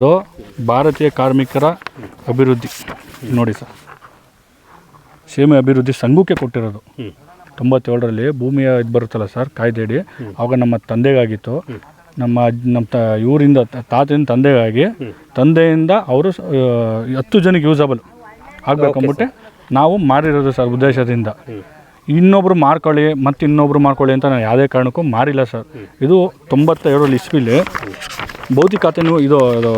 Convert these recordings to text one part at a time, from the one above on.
ಇದು ಭಾರತೀಯ ಕಾರ್ಮಿಕರ ಅಭಿವೃದ್ಧಿ. ನೋಡಿ ಸರ್. ಕ್ಷೇಮ ಅಭಿವೃದ್ಧಿ ಸಂಘಕ್ಕೆ ಕೊಟ್ಟಿರೋದು. ತೊಂಬತ್ತೇಳರಲ್ಲಿ ಭೂಮಿಯ ಇದು ಬರುತ್ತಲ್ಲ ಸರ್ ಕಾಯ್ದೆಡಿ ಆವಾಗ ನಮ್ಮ ತಂದೆಗಾಗಿತ್ತು. ನಮ್ಮ ನಮ್ಮ ತ ಇವರಿಂದ ತಾತನ ತಂದೆಗಾಗಿ ತಂದೆಯಿಂದ ಅವರು ಹತ್ತು ಜನಕ್ಕೆ ಯೂಸಬಲ್ ಆಗ್ಬೇಕಂದ್ಬಿಟ್ಟೆ ನಾವು ಮಾಡಿರೋದು ಸರ್ ಉದ್ದೇಶದಿಂದ. ಇನ್ನೊಬ್ರು ಮಾರ್ಕೊಳ್ಳಿ ಮತ್ತೆ ಇನ್ನೊಬ್ರು ಮಾರ್ಕೊಳ್ಳಿ ಅಂತ ನಾನು ಯಾವುದೇ ಕಾರಣಕ್ಕೂ ಮಾರಿಲ್ಲ ಸರ್. ಇದು ತೊಂಬತ್ತೇಳರಲ್ಲಿ ಇಸ್ವಿಲಿ ಭೌತಿಕತೆನೂ ಇದು ಇದು.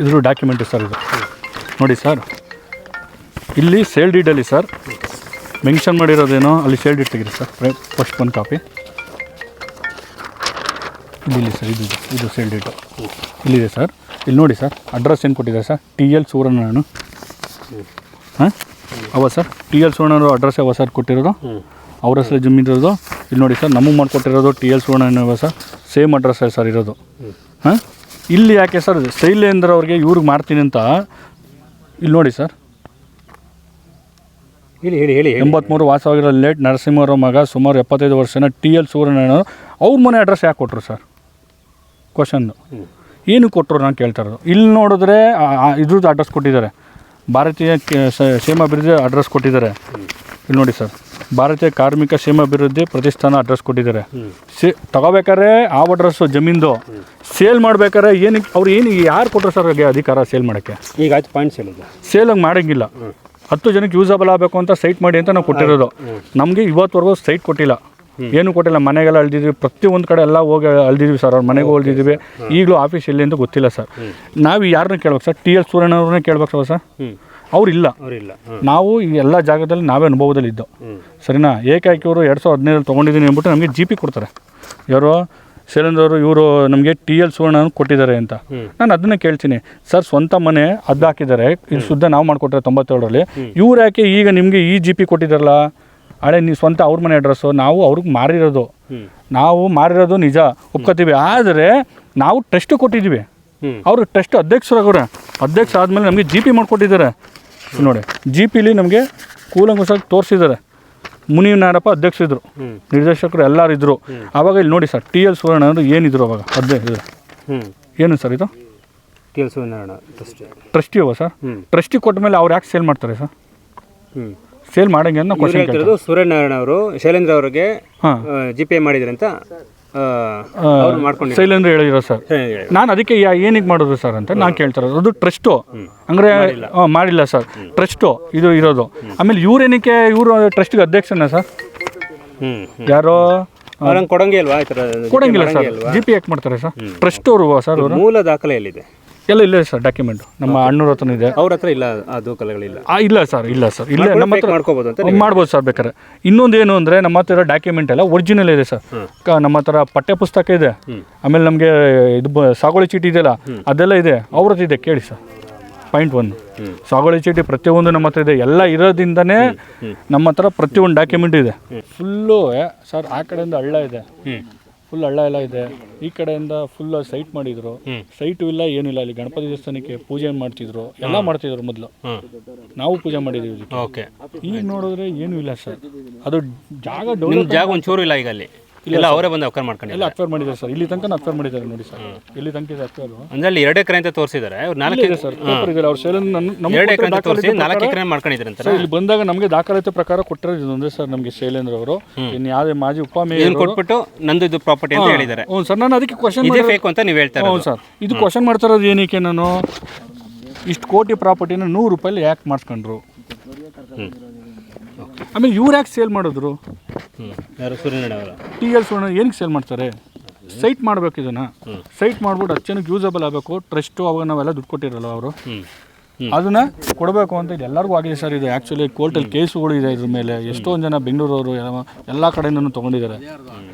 ಇದ್ರ ಡಾಕ್ಯುಮೆಂಟ್ ಸರ್ ಇದು. ನೋಡಿ ಸರ್. ಇಲ್ಲಿ ಸೇಲ್ ಡೀಡಲ್ಲಿ ಸರ್. ಮೆನ್ಷನ್ ಮಾಡಿರೋದೇನೋ, ಅಲ್ಲಿ ಸೇಲ್ ಡೀಟ್ ತೆಗೀರಿ ಸರ್ ಫಸ್ಟ್ ಒಂದು ಕಾಪಿ. ಇಲ್ಲಿ ಸರ್ ಇದು ಇದೆ. ಸೇಲ್ ಡೇಟು ಇಲ್ಲಿದೆ ಸರ್ ಇಲ್ಲಿ ನೋಡಿ ಸರ್ ಅಡ್ರೆಸ್ ಏನು ಕೊಟ್ಟಿದ್ದಾರೆ ಸರ್ ಟಿ ಎಲ್ ಸೂರಣ್ಣನು ಹಾಂ? ಅವ ಸರ್ ಟಿ ಎಲ್ ಸುವರ್ಣರು ಅಡ್ರೆಸ್ ಯಾವ ಸರ್ ಕೊಟ್ಟಿರೋದು? ಅವ್ರ ಹೆಸರು ಜಮೀನಿರೋದು ಇಲ್ಲಿ ನೋಡಿ ಸರ್ ನಮಗೆ ಮಾಡಿಕೊಟ್ಟಿರೋದು T L Suvarna sir same address sir ಇರೋದು. ಹಾಂ? ಇಲ್ಲಿ ಯಾಕೆ ಸರ್ ಶೈಲೇಂದ್ರ ಅವ್ರಿಗೆ ಇವ್ರಿಗೆ ಮಾಡ್ತೀನಿ ಅಂತ ಇಲ್ಲಿ ನೋಡಿ ಸರ್ ಹೇಳಿ ಹೇಳಿ ಹೇಳಿ ಎಂಬತ್ತ್ಮೂರು ವಾಸವಾಗಿರೋ ಲೇಟ್ ನರಸಿಂಹರ ಮಗ ಸುಮಾರು ಎಪ್ಪತ್ತೈದು ವರ್ಷನ ಟಿ ಎಲ್ ಸೂರ್ಯನಾರಾಯಣ ಅವ್ರ ಮನೆ ಅಡ್ರೆಸ್ ಯಾಕೆ ಕೊಟ್ಟರು ಸರ್ ಕ್ವಶನ್ನು ಏನು ಕೊಟ್ಟರು ನಾನು ಕೇಳ್ತಾ ಇರೋದು? ಇಲ್ಲಿ ನೋಡಿದ್ರೆ ಇದ್ರದ್ದು ಅಡ್ರೆಸ್ ಕೊಟ್ಟಿದ್ದಾರೆ. ಭಾರತೀಯ ಕ್ಷೇಮ ಅಭಿವೃದ್ಧಿ ಕ್ಷೇಮಾಭಿವೃದ್ಧಿ ಅಡ್ರೆಸ್ ಕೊಟ್ಟಿದ್ದಾರೆ. ಇಲ್ಲಿ ನೋಡಿ ಸರ್. ಭಾರತೀಯ ಕಾರ್ಮಿಕ ಕ್ಷೇಮಾಭಿವೃದ್ಧಿ ಪ್ರತಿಷ್ಠಾನ ಅಡ್ರೆಸ್ ಕೊಟ್ಟಿದ್ದಾರೆ. ಸೇ ತಗೋಬೇಕಾದ್ರೆ ಆ ಅಡ್ರೆಸ್ಸು ಜಮೀನ್ದು. ಸೇಲ್ ಮಾಡ್ಬೇಕಾದ್ರೆ ಏನಕ್ಕೆ ಅವ್ರು ಏನು ಯಾರು ಕೊಟ್ಟರು ಸರ್ ಅವ್ರಿಗೆ ಅಧಿಕಾರ ಸೇಲ್ ಮಾಡೋಕ್ಕೆ? ಈಗ ಆಯ್ತು ಪಾಯಿಂಟ್ ಸೇಲ್ ಸೇಲ್ ಹಂಗೆ ಮಾಡೋಂಗಿಲ್ಲ. ಹತ್ತು ಜನಕ್ಕೆ ಯೂಸಬಲ್ ಆಗಬೇಕು ಅಂತ ಸೈಟ್ ಮಾಡಿ ಅಂತ ನಾವು ಕೊಟ್ಟಿರೋದು. ನಮಗೆ ಇವತ್ತುವರೆಗೂ ಸೈಟ್ ಕೊಟ್ಟಿಲ್ಲ. ಏನು ಕೊಟ್ಟಿಲ್ಲ ಮನೆಗೆಲ್ಲ ಅಳ್ದಿದ್ವಿ. ಪ್ರತಿಯೊಂದು ಕಡೆ ಎಲ್ಲ ಹೋಗಿ ಅಳ್ದಿದ್ವಿ ಸರ್. ಅವ್ರ ಮನೆಗೆ ಅಳ್ದಿದ್ವಿ. ಈಗಲೂ ಆಫೀಸ್ ಎಲ್ಲಿ ಅಂತ ಗೊತ್ತಿಲ್ಲ ಸರ್. ನಾವು ಯಾರನ್ನ ಕೇಳ್ಬೇಕು ಸರ್? ಟಿ ಎಲ್ ಸೂರ್ಯನವ್ರನ್ನೇ ಕೇಳ್ಬೇಕು ಸರ್? ಸರ್ ಅವರಿಲ್ಲ. ನಾವು ಈ ಎಲ್ಲ ಜಾಗದಲ್ಲಿ ನಾವೇ ಅನುಭವದಲ್ಲಿ ಇದ್ದೋ. ಸರಿನಾ? ಏಕಾಏಕಿ ಅವರು ಎರಡು ಸಾವಿರದ ಹದಿನೈದರಲ್ಲಿ ತೊಗೊಂಡಿದ್ದೀನಿ ಅಂದ್ಬಿಟ್ಟು ನಮಗೆ ಜಿ ಪಿ ಕೊಡ್ತಾರೆ. ಯಾರು ಶೈಲೇಂದ್ರ ಅವರು ಇವರು ನಮಗೆ ಟಿ ಎಲ್ ಸುವರ್ಣ ಕೊಟ್ಟಿದ್ದಾರೆ ಅಂತ. ನಾನು ಅದನ್ನೇ ಕೇಳ್ತೀನಿ. ಸರ್ ಸ್ವಂತ ಮನೆ ಅದ್ದು ಹಾಕಿದ್ದಾರೆ ಇದು ಶುದ್ಧ ನಾವು ಮಾಡಿಕೊಟ್ರೆ ತೊಂಬತ್ತೇಳರಲ್ಲಿ. ಇವ್ರು ಯಾಕೆ ಈಗ ನಿಮಗೆ ಈ ಜಿ ಪಿ ಕೊಟ್ಟಿದ್ದಾರಲ್ಲ? ಹಳೆ ನೀವು ಸ್ವಂತ ಅವ್ರ ಮನೆ ಅಡ್ರೆಸ್ಸು ನಾವು ಅವ್ರಿಗೆ ಮಾರಿರೋದು. ನಾವು ಮಾರಿರೋದು ನಿಜ ಒಪ್ಕೋತೀವಿ. ಆದರೆ ನಾವು ಟ್ರಸ್ಟ್ ಕೊಟ್ಟಿದ್ದೀವಿ ಅವರು ಟೆಸ್ಟ್ ಅಧ್ಯಕ್ಷರಾಗವ್ರೆ. ಅಧ್ಯಕ್ಷ ಆದಮೇಲೆ ನಮಗೆ ಜಿ ಪಿ ಮಾಡಿಕೊಟ್ಟಿದ್ದಾರೆ. ನೋಡಿ ಜಿ ಪಿಲಿ ನಮಗೆ ಕೂಲಂಗುಸಾಗಿ ತೋರಿಸಿದ್ದಾರೆ. ಮುನಿ ನಾಡಪ್ಪ ಅಧ್ಯಕ್ಷರಿದ್ದರು ನಿರ್ದೇಶಕರು ಎಲ್ಲರೂ ಇದ್ದರು ಆವಾಗ ಇಲ್ಲಿ ನೋಡಿ ಸರ್ ಟಿ ಎಲ್ ಸುವರ್ಣ ಅವರು ಏನಿದ್ರು ಅವಾಗ? ಅಧ್ಯಕ್ಷ ಏನು ಸರ್ ಇದು? ಟಿ ಎಲ್ ಸುವರ್ಣ ಟ್ರಸ್ಟಿ ಅವ ಸರ್? ಟ್ರಸ್ಟಿ ಕೊಟ್ಟ ಮೇಲೆ ಅವ್ರು ಯಾಕೆ ಸೇಲ್ ಮಾಡ್ತಾರೆ ಸರ್? ಹ್ಞೂ ಸೇಲ್ ಮಾಡಂಗೆ ಇವ್ರು ಕ್ವಶನ್ ಕೇಳ್ತಿರೋದು ಸೂರ್ಯನಾರಾಯಣ ಅವರು ಶೈಲೇಂದ್ರ ಅವರಿಗೆ ಜಿ ಪೇ ಮಾಡಿದ್ರು ಅಂತ ಅವ್ರು ಮಾಡ್ಕೊಂಡಿದ್ದಾರೆ ಶೈಲೇಂದ್ರ ಹೇಳಿರೋ ಸರ್. ನಾನು ಅದಕ್ಕೆ ಏನಿಗೆ ಮಾಡೋದು ಸರ್ ಅಂತ ನಾನು ಕೇಳ್ತಾ ಇರೋದು. ಅದು ಟ್ರಸ್ಟು ಅಂದರೆ ಮಾಡಿಲ್ಲ. ಸರ್. ಟ್ರಸ್ಟು ಇದು ಇರೋದು. ಆಮೇಲೆ ಇವ್ರೇನಕ್ಕೆ ಇವರು ಟ್ರಸ್ಟಿಗೆ ಅಧ್ಯಕ್ಷನ ಸರ್? ಯಾರೋ? ಕೊಡಂಗಿಲ್ವಾ ಕೊಡಂಗಿಲ್ಲ ಸರ್. ಜಿ ಪಿ ಯಾಕೆ ಮಾಡ್ತಾರೆ ಸರ್? ಟ್ರಸ್ಟ್ ಅವರು ಸರ್ ಮೂಲ ದಾಖಲೆ ಎಲ್ಲಿದೆ? ಎಲ್ಲ ಇಲ್ಲ ಸರ್ ಡಾಕ್ಯುಮೆಂಟ್ ನಮ್ಮ ಅಣ್ಣೂರ ಹತ್ರ ಇದೆ. ಅವ್ರ ಹತ್ರ ಇಲ್ಲ ಅದು ದಾಖಲೆಗಳಿಲ್ಲ ಆ, ಇಲ್ಲ ಸರ್ ಇಲ್ಲ ಸರ್. ಇಲ್ಲ ನಮ್ಮ ಹತ್ರ ಮಾಡ್ಕೋಬೋದು ಅಂತ ಮಾಡ್ಬೋದು ಸರ್ ಬೇಕಾದ್ರೆ. ಇನ್ನೊಂದು ಏನು ಅಂದರೆ ನಮ್ಮ ಹತ್ರ ಇರೋ ಡಾಕ್ಯುಮೆಂಟ್ ಎಲ್ಲ ಒರಿಜಿನಲ್ ಇದೆ ಸರ್. ಕ- ನಮ್ಮ ಹತ್ರ ಪಠ್ಯ ಪುಸ್ತಕ ಇದೆ. ಆಮೇಲೆ ನಮಗೆ ಇದು ಬ- ಸಾಗುವಳಿ ಚೀಟಿ ಇದೆಯಲ್ಲ ಅದೆಲ್ಲ ಇದೆ. ಅವ್ರ ಹತ್ರ ಇದೆ ಕೇಳಿ ಸರ್. ಪಾಯಿಂಟ್ ಒನ್ ಸಾಗುವಳಿ ಚೀಟಿ ಪ್ರತಿಯೊಂದು ನಮ್ಮ ಹತ್ರ ಇದೆ. ಎಲ್ಲ ಇರೋದ್ರಿಂದನೇ ನಮ್ಮ ಹತ್ರ ಪ್ರತಿಯೊಂದು ಡಾಕ್ಯುಮೆಂಟ್ ಇದೆ. ಫುಲ್ಲು ಸರ್ ಆ ಕಡೆಯಿಂದ ಹಳ್ಳ ಇದೆ. ಫುಲ್ ಹಳ್ಳ ಎಲ್ಲ ಇದೆ. ಈ ಕಡೆಯಿಂದ ಫುಲ್ ಸೈಟ್ ಮಾಡಿದ್ರು. ಸೈಟು ಇಲ್ಲ ಏನಿಲ್ಲ. ಇಲ್ಲ ಅಲ್ಲಿ ಗಣಪತಿ ದೇವಸ್ಥಾನಕ್ಕೆ ಪೂಜೆ ಮಾಡ್ತಿದ್ರು. ಎಲ್ಲ ಮಾಡ್ತಿದ್ರು ಮೊದಲು. ನಾವು ಪೂಜೆ ಮಾಡಿದೀವಿ ಇದಕ್ಕೆ. ಓಕೆ. ಈಗ ನೋಡಿದ್ರೆ ಏನು ಇಲ್ಲ ಸರ್. ಅದು ಜಾಗ ಡೆವಲಪ್ ಜಾಗ ಒಂಚೂರು ಇಲ್ಲ ಈಗ ಅಲ್ಲಿ? ಇಲ್ಲ ಅವರೇ ಬಂದು ಎಲ್ಲ ಮಾಡ್ಕೊಂಡಿಲ್ಲ ಅಕ್ವೈರ್ ಮಾಡಿದ್ದಾರೆ ಸರ್. ಇಲ್ಲಿ ತನಕ ಅಕ್ವೈರ್ ಮಾಡಿದ್ದಾರೆ ನೋಡಿ ಸರ್. ಇಲ್ಲಿ ತನಕ ಇದೆ ಅಕ್ವೈರ್ ಅಂದ್ರೆ ಅಲ್ಲಿ ಎರಡು ಎಕರೆ ಅಂತ ತೋರಿಸಿದ್ದಾರೆ. ಅವ್ರು ನಾಲ್ಕು ಇದೆ ಸರ್. ಪೇಪರ್ ಇದೆ. ಅವ್ರ ಸೇಲನ್ ನಮ್ಮ ಎರಡು ಎಕರೆ ಅಂತ ತೋರಿಸಿ ನಾಲ್ಕು ಎಕರೆ ಮಾಡ್ಕೊಂಡಿದ್ದಾರೆ ಅಂತ. ಸರ್ ಇಲ್ಲಿ ಬಂದಾಗ ನಮಗೆ ದಾಖಲಾತಿ ಪ್ರಕಾರ ಕೊಟ್ಟಿರೋದು ಇದೊಂದೇ ಸರ್ ನಮಗೆ ಶೈಲೇಂದ್ರ ಅವರು. ಇನ್ನು ಯಾವುದೇ ಮಾಜಿ ಉಪಮೇಯರ್ ಏನು ಕೊಟ್ಬಿಟ್ಟು ನಂದು ಇದು ಪ್ರಾಪರ್ಟಿ ಅಂತ ಹೇಳಿದ್ದಾರೆ. ಹ್ಞೂ ಸರ್ ನಾನು ಅದಕ್ಕೆ ಕ್ವಶನ್ ಇದೇ ಬೇಕು ಅಂತ ನೀವು ಹೇಳ್ತಾರೆ ಹ್ಞೂ ಸರ್. ಇದು ಕ್ವಶನ್ ಮಾಡ್ತಾ ಇರೋದು ಏನಕ್ಕೆ ನಾನು? ಇಷ್ಟು ಕೋಟಿ ಪ್ರಾಪರ್ಟಿನ ನೂರು ರೂಪಾಯಲ್ಲಿ ಯಾಕೆ ಮಾಡಿಸ್ಕೊಂಡ್ರು. ಆಮೇಲೆ ಇವ್ರು ಯಾಕೆ ಸೇಲ್ ಮಾಡಿದ್ರು? ಯಾರು? ಸೂರ್ಯನಾರಾಯಣ ಟಿ ಎಲ್ ಸುವರ್ಣ ಏನಕ್ಕೆ ಸೇಲ್ ಮಾಡ್ತಾರೆ? ಸೈಟ್ ಮಾಡ್ಬೇಕು ಇದನ್ನ. ಸೈಟ್ ಮಾಡ್ಬಿಟ್ಟು ಹತ್ತು ಜನಕ್ಕೆ ಯೂಸಬಲ್ ಆಗಬೇಕು ಟ್ರಸ್ಟು ಅವಾಗ ನಾವೆಲ್ಲ ದುಡ್ಡು ಕೊಟ್ಟಿರಲ್ಲ ಅವರು. ಅದನ್ನ ಕೊಡಬೇಕು ಅಂತ ಇದು ಎಲ್ಲರಿಗೂ ಆಗಿದೆ ಸರ್ ಇದು. ಆ್ಯಕ್ಚುಲಿ ಕೋರ್ಟಲ್ಲಿ ಕೇಸುಗಳು ಇದೆ ಇದ್ರ ಮೇಲೆ. ಎಷ್ಟೊಂದು ಜನ ಬೆಂಗಳೂರವರು ಎಲ್ಲ- ಎಲ್ಲ ಕಡೆಯಿಂದನೂ ತೊಗೊಂಡಿದ್ದಾರೆ.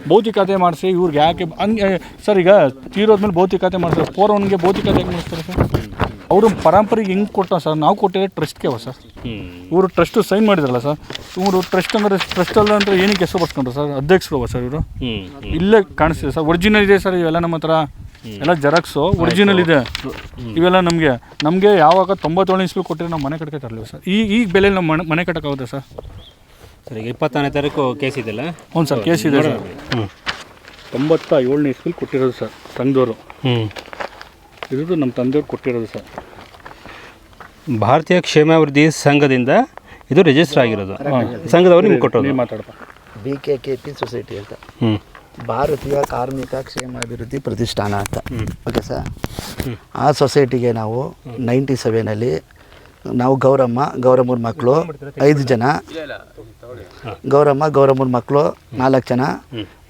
ಭೌತಿಕತೆ ಮಾಡಿಸಿ ಇವ್ರಿಗೆ ಯಾಕೆ ಹಂಗೆ ಸರ್ ಈಗ ತೀರೋದ್ಮೇಲೆ ಭೌತಿಕತೆ ಮಾಡ್ತಾರೆ ಫೋರ್ ಒನ್ಗೆ ಭೌತಿಕತೆ ಹೆಂಗೆ ಮಾಡಿಸ್ತಾರೆ ಸರ್? ಅವರು ಪರಂಪರೆಗೆ ಹೆಂಗೆ ಕೊಟ್ಟ ಸರ್ ನಾವು ಕೊಟ್ಟಿರೋ ಟ್ರಸ್ಟ್ಗೆ ಅವ ಸರ್? ಇವರು ಟ್ರಸ್ಟ್ ಸೈನ್ ಮಾಡಿದ್ರಲ್ಲ ಸರ್ ಇವರು ಟ್ರಸ್ಟ್ ಅಂದರೆ ಟ್ರಸ್ಟ್ ಅಲ್ಲ ಅಂದ್ರೆ ಏನಕ್ಕೆ ಹೆಸರು ಬರ್ಸ್ಕೊಂಡ್ರು ಸರ್? ಅಧ್ಯಕ್ಷರು ಅವ ಸರ್ ಇವರು? ಇಲ್ಲೇ ಕಾಣಿಸ್ತಿದೆ ಸರ್ ಒರಿಜಿನಲ್ ಇದೆ ಸರ್ ಇವೆಲ್ಲ ನಮ್ಮ ಹತ್ರ. ಎಲ್ಲ ಜೆರಾಕ್ಸು ಒರಿಜಿನಲ್ ಇದೆ. ಇವೆಲ್ಲ ನಮಗೆ ನಮಗೆ ಯಾವಾಗ ತೊಂಬತ್ತೇಳು ಇಸ್ವಿ ಕೊಟ್ಟರೆ ನಾವು ಮನೆ ಕಟ್ಟಕ್ಕೆ ತರಲಿಲ್ಲ ಸರ್? ಈ ಈ ಬೆಲೆಯಲ್ಲಿ ನಮ್ಮ ಮನೆ ಮನೆ ಕಟ್ಟಕ್ಕಾಗುತ್ತೆ ಸರ್? ಸರ್ ಈಗ ಇಪ್ಪತ್ತಾರನೇ ತಾರೀಕು ಕೇಸ್ ಇದೆಯಲ್ಲ? ಹ್ಞೂ ಸರ್ ಕೇಸ್ ಇದೆ ಸರ್. ಹ್ಞೂ ತೊಂಬತ್ತ ಏಳನೇ ಇಸ್ವಿಲಿ ಕೊಟ್ಟಿರೋದು ಸರ್ ಸಂಘದವರು. ಹ್ಞೂ ಇದು ನಮ್ಮ ತಂದೆಯವ್ರು ಕೊಟ್ಟಿರೋದು ಸರ್. ಭಾರತೀಯ ಕ್ಷೇಮಾಭಿವೃದ್ಧಿ ಸಂಘದಿಂದ ಇದು ರಿಜಿಸ್ಟರ್ ಆಗಿರೋದು. ಸಂಘದವ್ರು ನಿಮ್ಗೆ ಕೊಟ್ಟರು ನೀವು ಮಾತಾಡಪ್ಪ B K K P society ಅಂತ. ಹ್ಞೂ ಭಾರತೀಯ ಕಾರ್ಮಿಕ ಕ್ಷೇಮಾಭಿವೃದ್ಧಿ ಪ್ರತಿಷ್ಠಾನ ಅಂತ. ಓಕೆ ಸರ್ ಆ ಸೊಸೈಟಿಗೆ ನಾವು ನೈಂಟಿ ಸೆವೆನಲ್ಲಿ ನಾವು ಗೌರಮ್ಮ ಗೌರಮ್ಮನ ಮಕ್ಕಳು ಐದು ಜನ. ಗೌರಮ್ಮ ಗೌರಮ್ಮನ ಮಕ್ಕಳು ನಾಲ್ಕು ಜನ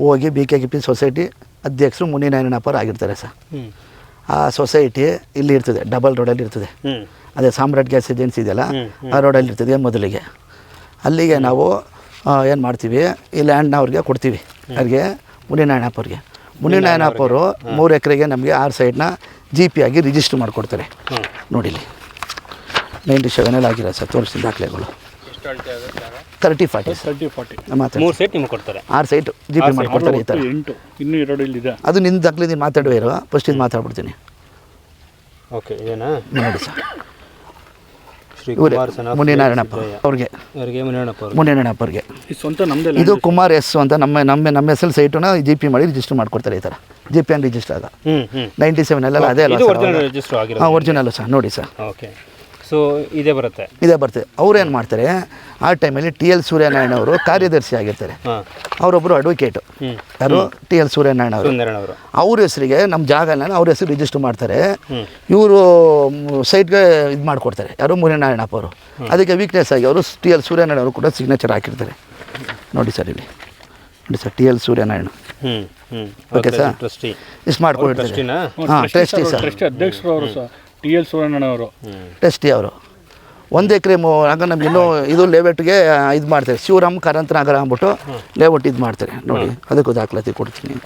ಹೋಗಿ B K K P society ಅಧ್ಯಕ್ಷರು ಮುನಿನಾರಾಯಣಪ್ಪರು ಆಗಿರ್ತಾರೆ ಸರ್ ಆ ಸೊಸೈಟಿ ಇಲ್ಲಿ ಇರ್ತದೆ ಡಬಲ್ ರೋಡಲ್ಲಿ ಇರ್ತದೆ. ಅದೇ ಸಾಮ್ರಾಟ್ ಗ್ಯಾಸ್ ಏಜೆನ್ಸಿ ಇದೆಯಲ್ಲ ಆ ರೋಡಲ್ಲಿ ಇರ್ತದೆ ಮೊದಲಿಗೆ. ಅಲ್ಲಿಗೆ ನಾವು ಏನು ಮಾಡ್ತೀವಿ ಈ ಲ್ಯಾಂಡ್ನ ಅವ್ರಿಗೆ ಕೊಡ್ತೀವಿ. ಅವ್ರಿಗೆ ಮುನಿನಾರಾಯಣಪ್ಪವ್ರಿಗೆ ಮುನಿನಾರಾಯಣಪ್ಪವರು ಮೂರು ಎಕರೆಗೆ ನಮಗೆ ಆರು ಸೈಡ್ನ ಜಿ ಪಿ ಆಗಿ ರಿಜಿಸ್ಟರ್ ಮಾಡಿಕೊಡ್ತಾರೆ. ನೋಡಿಲಿ ನೈಂಟಿ ಸೆವೆನಲ್ಲಿ ಆಗಿರೋ ಸರ್ ತೋರಿಸಿದ ದಾಖಲೆಗಳು. ತರ್ಟಿ ಫಾರ್ಟಿ ತರ್ಟಿ ಫಾರ್ಟಿ ಮೂರು ಸೈಟ್ ನಿಮ್ಗೆ ಕೊಡ್ತಾರೆ. ಆರು ಸೈಟು ಜಿ ಪಿ ಮಾಡಿಕೊಡ್ತಾರೆ ಈ ಥರ ಎಂಟು ಇನ್ನೂ ಎರಡು ಇಲ್ಲಿದೆ. ಅದು ನಿನ್ನ ದಾಖಲೆ ನೀನು ಮಾತಾಡುವ ಇರೋ ಫಸ್ಟ್ ಇದು ಮಾತಾಡ್ಬಿಡ್ತೀನಿ. ಓಕೆ ಏನಾ ನೋಡಿ ಸರ್. ಮುನಿನಾರಾಯಣಪ್ಪ ಅವ್ರಿಗೆ. ಅವರಿಗೆ ಮುನಿಯಣ್ಣಪ್ಪ ಅವರು ಮುನಿನಾರಾಯಣಪ್ಪವ್ರಿಗೆ ಈ ಸ್ವಂತ ನಮ್ಮದೇ ಇದು ಕುಮಾರ್ ಎಸ್ ಅಂತ ನಮ್ಮ ನಮ್ಮ ನಮ್ಮ ಹೆಸರು ಸೈಟನ್ನ ಜಿ ಪಿ ಮಾಡಿ ರಿಜಿಸ್ಟರ್ ಮಾಡ್ಕೊಡ್ತಾರೆ ಈ ಥರ ಜಿ ಪಿ ಆನ್ ರಿಜಿಸ್ಟರ್ ಆಗ ನೈಂಟಿ ಸೆವೆನ್ ಸೆವೆನಲ್ಲೆಲ್ಲ ಅದೇ ಅಲ್ಲ ಹಾಂ ಒರಿಜಿನಲ್ ಸರ್ ನೋಡಿ ಸರ್. ಓಕೆ. ಸೊ ಇದೇ ಬರುತ್ತೆ. ಇದೇ ಬರ್ತದೆ ಅವ್ರು ಏನು ಮಾಡ್ತಾರೆ ಆ ಟೈಮಲ್ಲಿ ಟಿ ಎಲ್ ಸೂರ್ಯನಾರಾಯಣ ಅವರು ಕಾರ್ಯದರ್ಶಿ ಆಗಿರ್ತಾರೆ. ಅವರೊಬ್ಬರು ಅಡ್ವೊಕೇಟು ಯಾರು? ಟಿ ಎಲ್ ಸೂರ್ಯನಾರಾಯಣ ಅವರು. ಅವರು. ಅವ್ರ ಹೆಸರಿಗೆ ನಮ್ಮ ಜಾಗನ ಅವ್ರ ಹೆಸರು ರಿಜಿಸ್ಟರ್ ಮಾಡ್ತಾರೆ. ಇವರು ಸೈಟ್ಗೆ ಇದು ಮಾಡಿಕೊಡ್ತಾರೆ. ಯಾರು? ಮುರ್ಯನಾರಾಯಣಪ್ಪ ಅವರು. ಅದಕ್ಕೆ ವೀಕ್ನೆಸ್ ಆಗಿ ಅವರು ಟಿ ಎಲ್ ಸೂರ್ಯನಾರಾಯಣ ಅವರು ಕೂಡ ಸಿಗ್ನೇಚರ್ ಹಾಕಿರ್ತಾರೆ. ನೋಡಿ ಸರ್ ಇಲ್ಲಿ. ನೋಡಿ ಸರ್ ಟಿ ಎಲ್ ಸೂರ್ಯನಾರಾಯಣ. ಹ್ಞೂ ಹ್ಞೂ ಓಕೆ ಸರ್ ಟ್ರಸ್ಟಿ ಇಷ್ಟು ಮಾಡ್ಕೊಡ್ತಾರೆ. ಹಾಂ ಟೆಸ್ಟಿ ಸರ್ ಟ್ರಸ್ಟಿ ಅಧ್ಯಕ್ಷರು ಅವರು ಸರ್ ಟಿ ಎಲ್ ಸೂರ್ಯಣ್ಣ ಅವರು ಟೆಸ್ಟಿ ಅವರು. ಒಂದು ಎಕರೆ ಆಗ ನಮ್ಗೆ ಇನ್ನೂ ಇದು ಲೇಔಟ್ಗೆ ಇದು ಮಾಡ್ತಾರೆ ಶಿವರಾಮ್ ಕಾರಂತ ನಗರ ಅಂದ್ಬಿಟ್ಟು ಲೇಔಟ್ ಇದು ಮಾಡ್ತಾರೆ ನೋಡಿ ಅದಕ್ಕೂ ದಾಖಲಾತಿ ಕೊಡ್ತೀನಿ.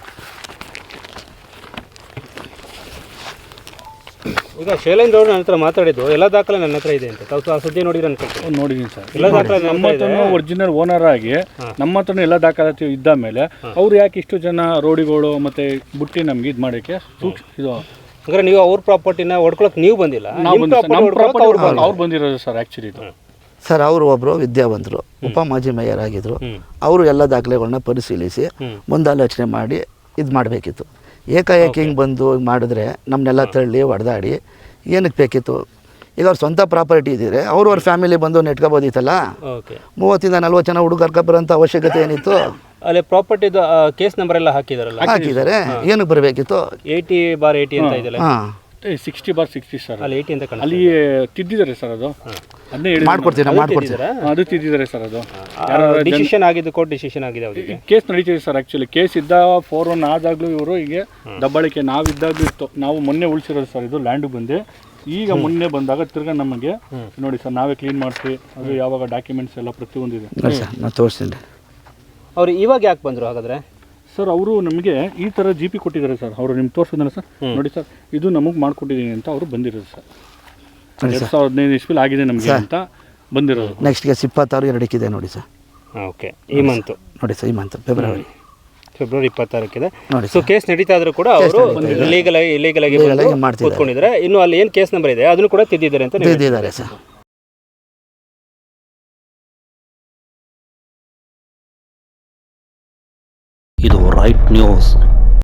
ಈಗ ಶೈಲೇಂದ್ರ ಅವರು ನನ್ನ ಹತ್ರ ಮಾತಾಡಿದ್ದು ಎಲ್ಲ ದಾಖಲೆ ನನ್ನ ಹತ್ರ ಇದೆ ಅಂತ. ತಾವು ಆ ಸುದ್ದಿ ನೋಡಿದ್ರೆ ಅನ್ಕೊಂಡು ನೋಡಿದ್ದೀನಿ ಸರ್. ಎಲ್ಲ ದಾಖಲೆ ನಮ್ಮ ಹತ್ರ ಒರಿಜಿನಲ್ ಓನರ್ ಆಗಿ ನಮ್ಮ ಹತ್ರನೂ ಎಲ್ಲ ದಾಖಲಾತಿ ಇದ್ದ ಮೇಲೆ ಅವ್ರು ಯಾಕೆ ಇಷ್ಟು ಜನ ರೋಡಿಗಳು ಮತ್ತೆ ಬುಟ್ಟಿ ನಮ್ಗೆ ಇದು ಮಾಡೋಕ್ಕೆ ಸೂಕ್ಷ್ಮ ಇದು ಅಂದ್ರೆ ನೀವು ಅವ್ರ ಪ್ರಾಪರ್ಟಿನ ಹೊಡ್ಕೊಳಕ್ ನೀವು ಬಂದಿಲ್ಲ. ನಾವು ನಿಮ್ಮ ಬಂದು ನಮ್ಮ ಪ್ರಾಪರ್ಟಿ ಹೊಡ್ಕೊಳಕ್ ಅವ್ರು ಅವ್ರು ಬಂದಿರೋದು ಸರ್ ಆ್ಯಕ್ಚುಲಿ ಇದು. ಸರ್ ಅವರು ಒಬ್ಬರು ವಿದ್ಯಾವಂತರು ಉಪ ಮಾಜಿ ಮೇಯರ್ ಆಗಿದ್ದರು ಅವರು ಎಲ್ಲ ದಾಖಲೆಗಳನ್ನ ಪರಿಶೀಲಿಸಿ ಮುಂದಾಲೋಚನೆ ಮಾಡಿ ಇದು ಮಾಡಬೇಕಿತ್ತು. ಏಕಾಏಕಿ ಹಿಂಗೆ ಬಂದು ಹಿಂಗ್ ಮಾಡಿದ್ರೆ ನಮ್ಮನ್ನೆಲ್ಲ ತಳ್ಳಿ ಹೊಡೆದಾಡಿ ಏನಕ್ಕೆ ಬೇಕಿತ್ತು? ಈಗ ಅವ್ರ ಸ್ವಂತ ಪ್ರಾಪರ್ಟಿ ಇದ್ದಿದ್ರೆ ಅವರು ಅವ್ರ ಫ್ಯಾಮಿಲಿ ಬಂದು ನೆಟ್ಕೋಬೋದಿತ್ತಲ್ಲ? ಓಕೆ ಮೂವತ್ತಿಂದ ನಲ್ವತ್ತು ಜನ ಹುಡುಗರ್ಕ ಬರೋಂಥ ಅವಶ್ಯಕತೆ ಏನಿತ್ತು? ಅಲ್ಲಿ ಪ್ರಾಪರ್ಟಿದು ಕೇಸ್ ನಂಬರ್ ಎಲ್ಲ ಹಾಕಿದಾರಲ್ಲ? ಹಾಕಿದ್ದಾರೆ ಏನಕ್ಕೆ ಬರಬೇಕಿತ್ತು? ಏಯ್ಟಿ ಬಾರ್ ಏಯ್ಟಿ ಅಂತ ಇದೆಯಲ್ಲ? ಹಾಂ. ಸಿಕ್ಸ್ಟಿ ಬಾರ್ ಸಿಕ್ಸ್ಟಿ ಸರ್ ಅಲ್ಲಿ ಏಯ್ಟಿ ಅಂತ ಕಾಣ ಅಲ್ಲಿ ತಿದ್ದಿದ್ದಾರೆ ಸರ್ ಅದು. ಅದನ್ನೇ ಹೇಳಿ ಮಾಡ್ಕೊಡ್ತೀರಾ? ನಾವು ಅದು ತಿದ್ದಿದ್ದಾರೆ ಸರ್ ಅದು. ಡಿಸಿಷನ್ ಆಗಿದ್ದು ಕೋರ್ಟ್ ಡಿಸಿಷನ್ ಆಗಿದೆ ಅವರಿಗೆ? ಕೇಸ್ ನಡೀತಿದೆ ಸರ್ ಆ್ಯಕ್ಚುಲಿ ಕೇಸ್ ಇದ್ದ ಫೋರ್ ಒನ್ ಆದಾಗಲೂ ಇವರು ಹೀಗೆ ದಬ್ಬಾಳಿಕೆ ನಾವಿದ್ದಾಗಲೂ ಇತ್ತು. ನಾವು ಮೊನ್ನೆ ಉಳಿಸಿರೋದು ಸರ್ ಇದು ಲ್ಯಾಂಡ್ ಬಂದು. ಈಗ ಮೊನ್ನೆ ಬಂದಾಗ ತಿರ್ಗಾ ನಮಗೆ ನೋಡಿ ಸರ್ ನಾವೇ ಕ್ಲೀನ್ ಮಾಡ್ತೀವಿ. ಅದು ಯಾವಾಗ ಡಾಕ್ಯುಮೆಂಟ್ಸ್ ಎಲ್ಲ ಪ್ರತಿಯೊಂದಿದೆ ನೋಡಿ ಸರ್ ನಾನು ತೋರಿಸ್ತೀನಿ. ಅವ್ರು ಇವಾಗ ಯಾಕೆ ಬಂದರು ಹಾಗಾದ್ರೆ? ಸರ್ ಅವರು ನಮಗೆ ಈ ಥರ ಜಿ ಪಿ ಕೊಟ್ಟಿದ್ದಾರೆ ಸರ್. ಅವರು ನಿಮ್ಗೆ ತೋರಿಸಿದ್ದಾರೆ ಸರ್? ನೋಡಿ ಸರ್ ಇದು ನಮಗೆ ಮಾಡಿಕೊಟ್ಟಿದ್ದೀನಿ ಅಂತ ಅವರು ಬಂದಿರೋದು ಸರ್. ಎರಡು ಸಾವಿರದ ಹದಿನೈದು ಇಸ್ವಿಲ್ ಆಗಿದೆ ನಮಗೆ ಅಂತ ಬಂದಿರೋದು. ನೆಕ್ಸ್ಟ್ ಕೇಸ್ ಇಪ್ಪತ್ತಾರು ಎರಡಕ್ಕಿದೆ ನೋಡಿ ಸರ್. ಓಕೆ. ಈ ಮಂತು ನೋಡಿ ಸರ್ ಈ ಮಂತ್ ಫೆಬ್ರವರಿ ಫೆಬ್ರವರಿ ಇಪ್ಪತ್ತಾರಕ್ಕಿದೆ. ನೋಡಿ ಸೊ ಕೇಸ್ ನಡೀತಾ ಇದ್ರೂ ಕೂಡ ಅವರು ಲೀಗಲ್ ಆಗಿ ಇಲೀಗಲ್ ಆಗಿ ಕೂತ್ಕೊಂಡಿದ್ದಾರೆ. ಇನ್ನು ಅಲ್ಲಿ ಏನು ಕೇಸ್ ನಂಬರ್ ಇದೆ? ಅದನ್ನು ಕೂಡ ತಿದ್ದಿದ್ದಾರೆ ಅಂತ ತಿದ್ದಿದ್ದಾರೆ ಸರ್. house.